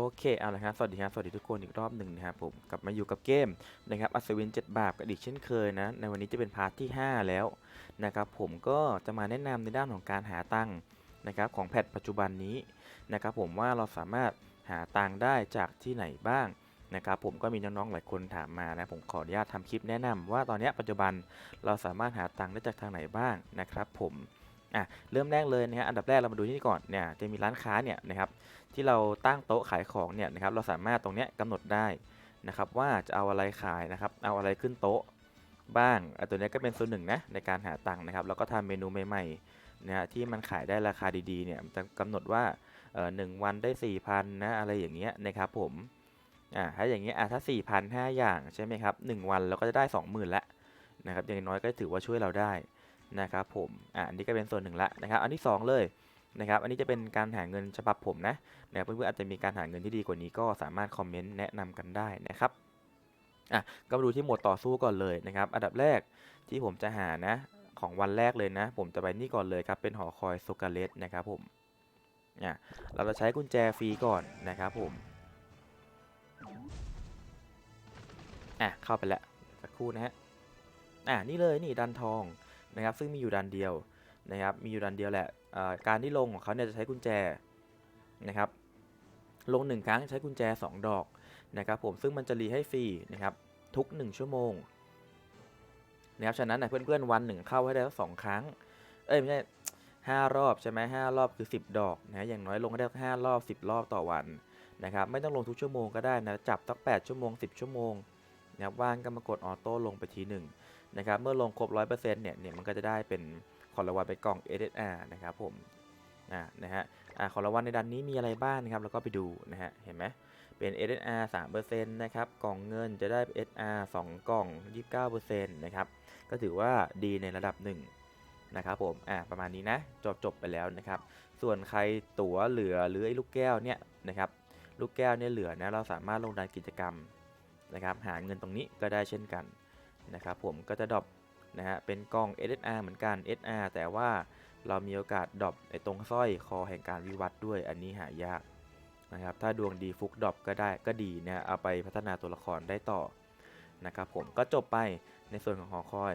โอเค เอาละครับ สวัสดีครับ สวัสดีทุกคนอีกรอบหนึ่งนะครับผม กลับมาอยู่กับเกมนะครับ อัศวิน 7 บาปกับอีกเช่นเคยนะ ในวันนี้จะเป็นพาร์ทที่ 5 แล้วนะครับ ผมก็จะมาแนะนำในด้านของการหาตังค์นะครับของแพทปัจจุบันนี้นะครับผมว่าเราสามารถหาตังค์ได้จากที่ไหนบ้างนะครับผมก็มีน้องๆหลายคนถามมานะผมขออนุญาตทำคลิปแนะนำว่าตอนนี้ปัจจุบันเราสามารถหาตังค์ได้จากทางไหนบ้างนะครับผม อะเริ่มแรกเลยนะฮะอันดับแรกเรามาดูที่นี่ก่อนเนี่ยจะมีร้านค้าเนี่ยนะครับที่เราตั้งโต๊ะขายของเนี่ยนะครับเราสามารถตรงเนี้ยกำหนดได้นะครับว่าจะเอาอะไรขายนะครับเอาอะไรขึ้นโต๊ะบ้างอตัวนี้ก็เป็นส่วนหนึ่งนะในการหาตังค์นะครับแล้วก็ทำเมนูใหม่ๆนะฮะที่มันขายได้ราคาดีๆเนี่ยจะกำหนดว่าเออหนึ่งวันได้4ี่พันนะอะไรอย่างเงี้ยนะครับผมอ่าถ้าอย่างเงี้ยอะถ้า4ี่พันห้าอย่างใช่ไหมครับหนึ่งวันเราก็จะได้ 20,000ละนะครับอย่างน้อยก็ถือว่าช่วยเราได้ นะครับผมอ่าอันนี้ก็เป็นส่วนหนึ่งละนะครับ อันที่สองเลยนะครับอันนี้จะเป็นการหาเงินฉบับผมนะนะครับเพื่อนๆอาจจะมีการหาเงินที่ดีกว่านี้ก็สามารถคอมเมนต์แนะนำกันได้นะครับอะก็มาดูที่หมดต่อสู้ก่อนเลยนะครับ อันดับแรกที่ผมจะหานะของวันแรกเลยนะ ผมจะไปนี่ก่อนเลยครับเป็นหอคอยโซกาเลสนะครับผมอะเราจะใช้กุญแจฟรีก่อนนะครับผมอะเข้าไปแล้วสักครู่นะฮะอะนี่เลยนี่ดันทอง นะครับซึ่งมีอยู่ดันเดียวนะครับมีอยู่ดันเดียวแหละการที่ลงของเขาเนี่ยจะใช้กุญแจนะครับลง 1 ครั้งใช้กุญแจ 2 ดอกนะครับผมซึ่งมันจะรีให้ฟรีนะครับทุก 1 ชั่วโมงนะครับฉะนั้นนะเพื่อนๆวันหนึ่งเข้าให้ได้สองครั้งเอ้ยไม่ใช่ห้ารอบใช่ไหมห้ารอบคือ 10 ดอกนะอย่างน้อยลงให้ได้ห้ารอบ 10 รอบต่อวันนะครับไม่ต้องลงทุกชั่วโมงก็ได้นะจับตั้ง8ชั่วโมง 10 ชั่วโมงนะครับว่างก็มากดออโต้ลงไปทีหนึ่ง นะครับเมื่อลงครบ 100%เนี่ยเนี่ยมันก็จะได้เป็นของรางวัลไปกล่อง SSR นะครับผมอ่านะฮะอ่าของรางวัลในดันนี้มีอะไรบ้างนะครับแล้วก็ไปดูนะฮะเห็นไหมเป็น SSR 3%นะครับกล่องเงินจะได้ SR 2 กล่อง 29%นะครับก็ถือว่าดีในระดับหนึ่งนะครับผมอ่าประมาณนี้นะจบจบไปแล้วนะครับส่วนใครตั๋วเหลือหรือไอ้ลูกแก้วเนี่ยนะครับลูกแก้วเนี่ยเหลือนะเราสามารถลงดันกิจกรรมนะครับหาเงินตรงนี้ก็ได้เช่นกัน นะครับผมก็จะดรอปนะฮะเป็นกล้อง SSR เหมือนกัน SR แต่ว่าเรามีโอกาสดรอปไอ้ตรงสร้อยคอแห่งการวิวัฒน์ด้วยอันนี้หายากนะครับถ้าดวงดีฟุกดรอปก็ได้ก็ดีนะเอาไปพัฒนาตัวละครได้ต่อนะครับผมก็จบไปในส่วนของหอคอย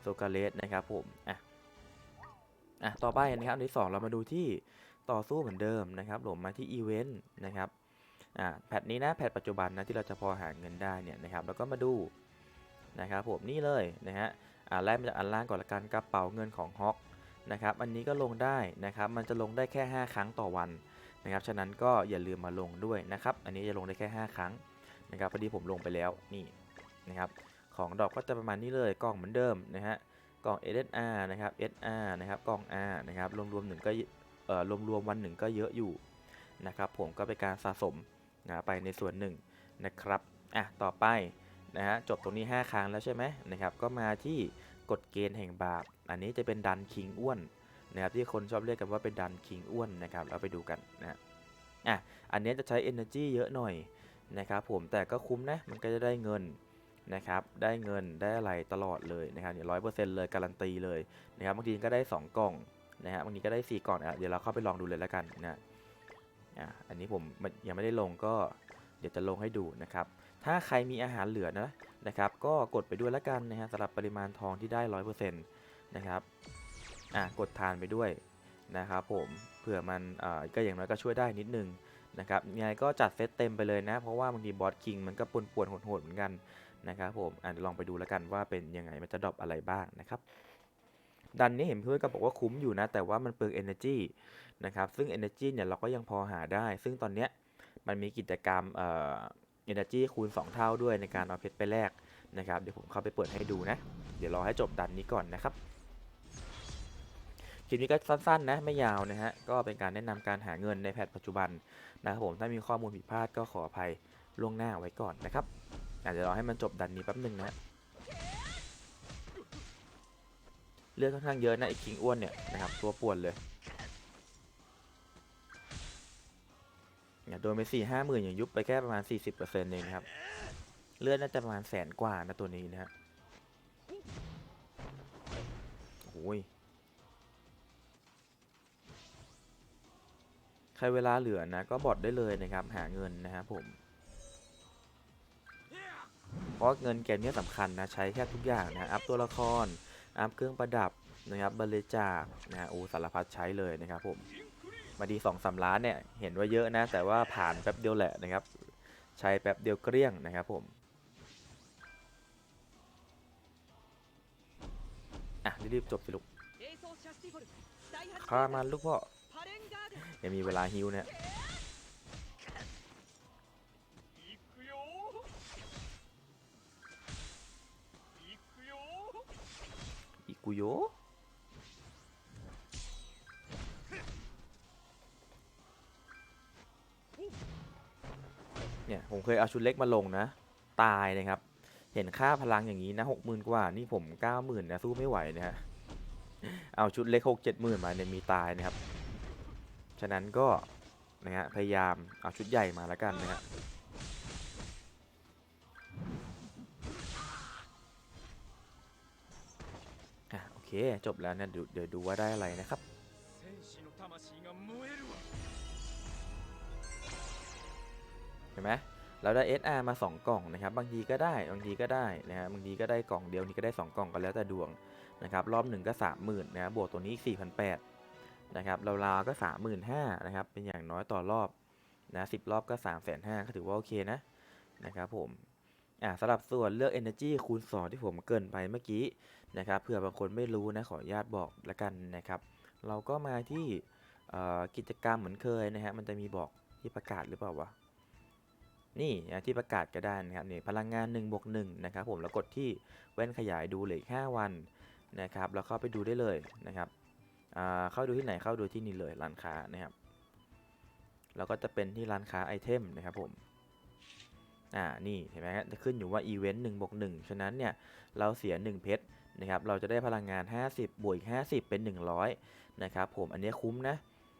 โซกาเลสนะครับผมอะอะต่อไปนะครับอันที่ 2 เรามาดูที่ต่อสู้เหมือนเดิมนะครับผมมาที่อีเวนต์นะครับอ่าแพทนี้นะแพทปัจจุบันนะที่เราจะพอหาเงินได้เนี่ยนะครับแล้วก็มาดู นะครับผมนี่เลยนะฮะอ่าไล่มาจากอันล่างก่อนละกันกระเป๋าเงินของฮอกนะครับอันนี้ก็ลงได้นะครับมันจะลงได้แค่ 5 ครั้งต่อวันนะครับฉะนั้นก็อย่าลืมมาลงด้วยนะครับอันนี้จะลงได้แค่ 5 ครั้งนะครับพอดีผมลงไปแล้วนี่นะครับของดอกก็จะประมาณนี้เลยกล่องเหมือนเดิมนะฮะกล่อง SSR นะครับ SR นะครับกล่อง R นะครับรวมๆหนึ่งก็เอ่อรวมๆวันหนึ่งก็เยอะอยู่นะครับผมก็เป็นการสะสมนะไปในส่วนหนึ่งนะครับอะต่อไป นะฮะจบตรงนี้ 5 ครั้งแล้วใช่ไหมนะครับก็มาที่กฎเกณฑ์แห่งบาป อันนี้จะเป็นดันคิงอ้วนนะครับที่คนชอบเรียกกันว่าเป็นดันคิงอ้วนนะครับเราไปดูกันนะอะอันนี้จะใช้ energy เยอะหน่อยนะครับผมแต่ก็คุ้มนะมันก็จะได้เงินนะครับได้เงินได้อะไรตลอดเลยนะครับร้อยเปอร์เซ็นต์เลยการันตีเลยนะครับบางทีก็ได้ 2 กล่องนะฮะบางทีก็ได้ 4 กล่องอะเดี๋ยวเราเข้าไปลองดูเลยแล้วกันนะอะอันนี้ผมยังไม่ได้ลงก็เดี๋ยวจะลงให้ดูนะครับ ถ้าใครมีอาหารเหลือนะนะครับ ก็กดไปด้วยล้วกันนะฮะสำหรับปริมาณทองที่ได้ร้อยเปอร์เซ็นต์นะครับอะกดทานไปด้วยนะครับผมเผื่อมันอ่อก็อย่างน้อยก็ช่วยได้นิดนึงนะครับยังไงก็จัดเซตเต็มไปเลยนะ เพราะว่าบางทีบอสคิงมันก็ปนปวนโหดๆเหมือนกันนะครับผมอะลองไปดูแล้วกันว่าเป็นยังไงมันจะดรอปอะไรบ้างนะครับดันนี้เห็นเพื่อนก็บอกว่าคุ้มอยู่นะ แต่ว่ามันเปลือง energy นะครับซึ่ง energy เนี่ยเราก็ยังพอหาได้ ซึ่งตอนเนี้ยมันมีกิจกรรมเอ่อ Energy คูณ 2 เท่าด้วยในการเอาเพชรไปแลกนะครับเดี๋ยวผมเข้าไปเปิดให้ดูนะ เดี๋ยวรอให้จบดันนี้ก่อนนะครับคลิปนี้ก็สั้นๆนะไม่ยาวนะฮะก็เป็นการแนะนำการหาเงินในแพทปัจจุบันนะครับผมถ้ามีข้อมูลผิดพลาดก็ขออภัยล่วงหน้าไว้ก่อนนะครับอาจจะรอให้มันจบดันนี้แป๊บหนึ่งนะเลือดค่อนข้างเยอะนะไอ้คิงอ้วนเนี่ยนะครับตัวป่วนเลย เนี่ยโดนไปสี่ห้าหมื่นอย่างยุบไปแค่ประมาณสี่สิบเปอร์เซ็นต์เองครับ เลือดน่าจะประมาณแสนกว่านะตัวนี้นะฮะโอ้ยขรเวลาเหลือนะก็บอดได้เลยนะครับ หาเงินนะครับผม เพราะเงินเกมนี้สำคัญนะ ใช้แค่ทุกอย่างนะอัพตัวละคร อัพเครื่องประดับนะครับบริจาคนะฮะโอ้สารพัดใช้เลยนะครับผม มาดีสองสาล้านเนี่ยเห็นว่าเยอะนะ แต่ว่าผ่านแป๊บเดียวแหละนะครับ ใช้แป๊บเดียวเกลี้ยงนะครับผมอะรีบจบสิลูกข้ามันลูกพ่อยังมีเวลาฮิวเนี่ยอีกุโย เนี่ยผมเคยเอาชุดเล็กมาลงนะ ตายนะครับ เห็นค่าพลังอย่างนี้นะหกหมื่นกว่านี่ผมเก้าหมื่นนะสู้ไม่ไหวนะฮะเอาชุดเล็กหกเจ็ดหมื่นมาเนี่ยมีตายนะครับ ฉะนั้นก็นะฮะพยายามเอาชุดใหญ่มาแล้วกันนะฮะโอเคจบแล้วเนี่ยเดี๋ยวดูว่าได้อะไรนะครับ เห็นไหมเราได้ SR มา 2 กล่องนะครับ บางทีก็ได้บางทีก็ได้นะฮะบางทีก็ได้กล่องเดียวบางทีก็ได้ 2 กล่องก็แล้วแต่ดวงนะครับรอบหนึ่งก็30,000นะครับบวกตัวนี้อีก4,800นะครับราวๆก็35,000นะครับเป็นอย่างน้อยต่อรอบนะ10 รอบก็ 3,500ก็ถือว่าโอเคนะนะครับผมอ่าสำหรับส่วนเลือก Energy คูณ 2 ที่ผมเกินไปเมื่อกี้นะครับเผื่อบางคนไม่รู้นะขออนุญาตบอกละกันนะครับ เราก็มาที่กิจกรรมเหมือนเคยนะฮะมันจะมีบอกที่ประกาศหรือเปล่าวะ นี่นะที่ประกาศก็ได้นะครับนี่พลังงาน1บวก1นะครับผมแล้วกดที่แว่นขยายดูเหลืออก5วันนะครับแล้วเข้าไปดูได้เลยนะครับเข้าดูที่ไหนเข้าดูที่นี่เลยร้านค้านะครับแล้วก็จะเป็นที่ร้านค้าไอเทมนะครับผมอ่านี่เห็นไหมฮะจะขึ้นอยู่ว่าอีเวนต์1บวก1ฉะนั้นเนี่ยเราเสีย 1 เพชรนะครับเราจะได้พลังงาน 50 บวกอีก50 เป็น 100นะครับผมอันนี้คุ้มนะ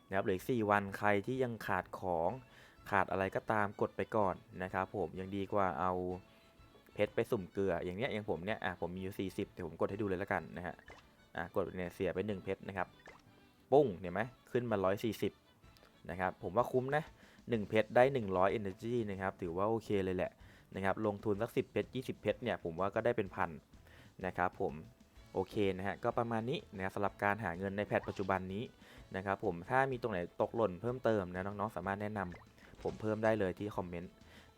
นะครับเหลืออีก4วันใครที่ยังขาดของ ขาดอะไรก็ตามกดไปก่อนนะครับผมยังดีกว่าเอาเพชรไปสุ่มเกลืออย่างเนี้ยอย่างผมเนี้ยอะผมมีอยู่ 40เดี๋ยวผมกดให้ดูเลยแล้วกันนะฮะอะกดเนี่ยเสียไป 1 เพชรนะครับปุ้งเห็นไหมขึ้นมา 140นะครับผมว่าคุ้มนะ1เพชรได้ 100 energy นะครับถือว่าโอเคเลยแหละนะครับลงทุนสัก 10เพชร20 เพชรเนี่ยผมว่าก็ได้เป็นพันนะครับผมโอเคนะฮะก็ประมาณนี้นะครับสำหรับการหาเงินในแพทปัจจุบันนี้นะครับผมถ้ามีตรงไหนตกหล่นเพิ่มเติมนะน้องๆสามารถแนะนำ ผมเพิ่มได้เลยที่คอมเมนต์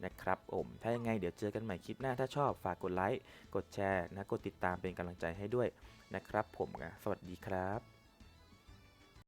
นะครับผมถ้ายังไงเดี๋ยวเจอกันใหม่คลิปหน้าถ้าชอบฝากกดไลค์กดแชร์นะกดติดตามเป็นกำลังใจให้ด้วยนะครับผมนะสวัสดีครับ